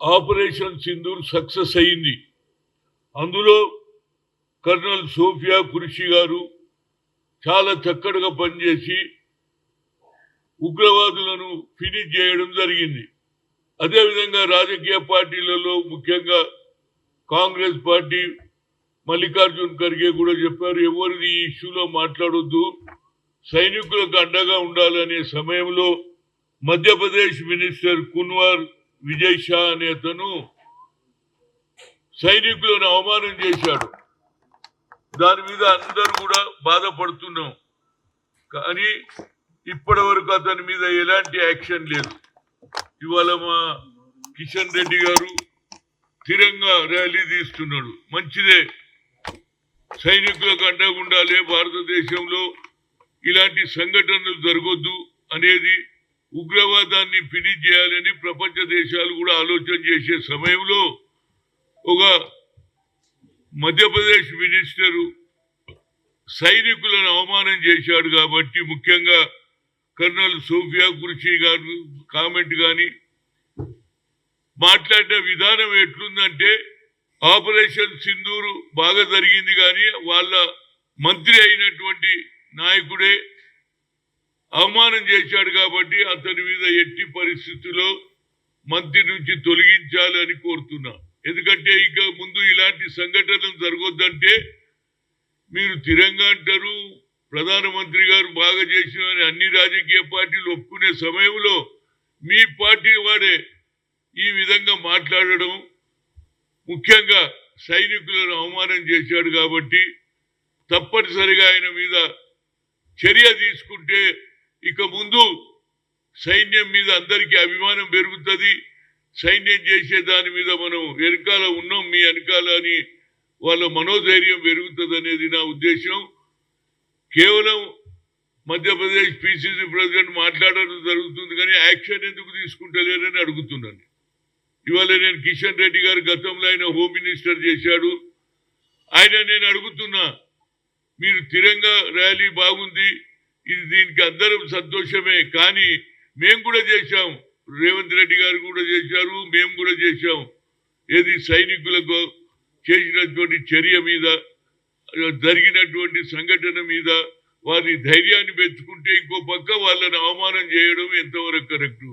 Operation Sindoor success అయింది. అందులో colonel Sophia Qureshi గారు చాలా చక్కడగా పనిచేసి ఉగ్రవాదులను ఫినిష్ చేయడం జరిగింది. అదేవిధంగా రాజకీయ పార్టీలలో ముఖ్యంగా కాంగ్రెస్ పార్టీ మల్లికార్జున్ ఖర్గే కూడా చెప్పారు ఎవరిది ఈ ఇష్యూలో మాట్లాడొద్దు సైనికులకు అండగా ఉండాలనే సమయంలో మధ్యప్రదేశ్ మినిస్టర్ కున్వార్ విజయ్ షా అనే అతను సైనికులను అవమానం చేశాడు. దాని మీద అందరూ కూడా బాధపడుతున్నాం. కానీ ఇప్పటి వరకు అతని మీద ఎలాంటి యాక్షన్ లేదు. ఇవాళ మా కిషన్ రెడ్డి గారు స్థిరంగా ర్యాలీ తీస్తున్నాడు. మంచిదే. సైనికులకు అండగా ఉండాలి. భారతదేశంలో ఇలాంటి సంఘటనలు జరగొద్దు అనేది ఉగ్రవాదాన్ని ఫినిష్ చేయాలని ప్రపంచ దేశాలు కూడా ఆలోచన చేసే సమయంలో ఒక మధ్యప్రదేశ్ మినిస్టరు సైనికులను అవమానం చేశాడు కాబట్టి ముఖ్యంగా కర్నల్ సోఫియా కుర్షీ గారు కామెంట్ కానీ మాట్లాడిన విధానం ఎట్లుందంటే ఆపరేషన్ సింధూరు బాగా జరిగింది కానీ వాళ్ళ మంత్రి అయినటువంటి నాయకుడే అవమానం చేశాడు కాబట్టి అతని మీద ఎట్టి పరిస్థితుల్లో మంత్రి నుంచి తొలగించాలి అని కోరుతున్నా. ఎందుకంటే ఇక ముందు ఇలాంటి సంఘటనలు జరగొద్దంటే మీరు తిరంగా అంటారు. ప్రధానమంత్రి గారు బాగా చేసిన అన్ని రాజకీయ పార్టీలు ఒప్పుకునే సమయంలో మీ పార్టీ వాడే ఈ విధంగా మాట్లాడడం ముఖ్యంగా సైనికులను అవమానం చేశాడు కాబట్టి తప్పనిసరిగా ఆయన మీద చర్య తీసుకుంటే ఇక ముందు సైన్యం మీద అందరికీ అభిమానం పెరుగుతుంది. సైన్యం చేసే దాని మీద మనం వెనకాల ఉన్నాం మీ వెనకాల అని వాళ్ళ మనోధైర్యం పెరుగుతుంది అనేది నా ఉద్దేశం. కేవలం మధ్యప్రదేశ్ పిసిసి ప్రెసిడెంట్ మాట్లాడడం జరుగుతుంది కానీ యాక్షన్ ఎందుకు తీసుకుంటలేరని అడుగుతున్నాను. ఇవాళ నేను కిషన్ రెడ్డి గారు గతంలో ఆయన హోమ్ మినిస్టర్ చేశాడు. ఆయన నేను అడుగుతున్నా మీరు తిరంగా ర్యాలీ బాగుంది ఇది దీనికి అందరం సంతోషమే కానీ మేము కూడా చేశాం. రేవంత్ రెడ్డి గారు కూడా చేశారు మేము కూడా చేశాం. ఏది సైనికులకు చేసినటువంటి చర్య మీద జరిగినటువంటి సంఘటన మీద వారి ధైర్యాన్ని పెంచుకుంటే ఇంకో పక్క వాళ్ళని అవమానం చేయడం ఎంతవరకు కరెక్టు?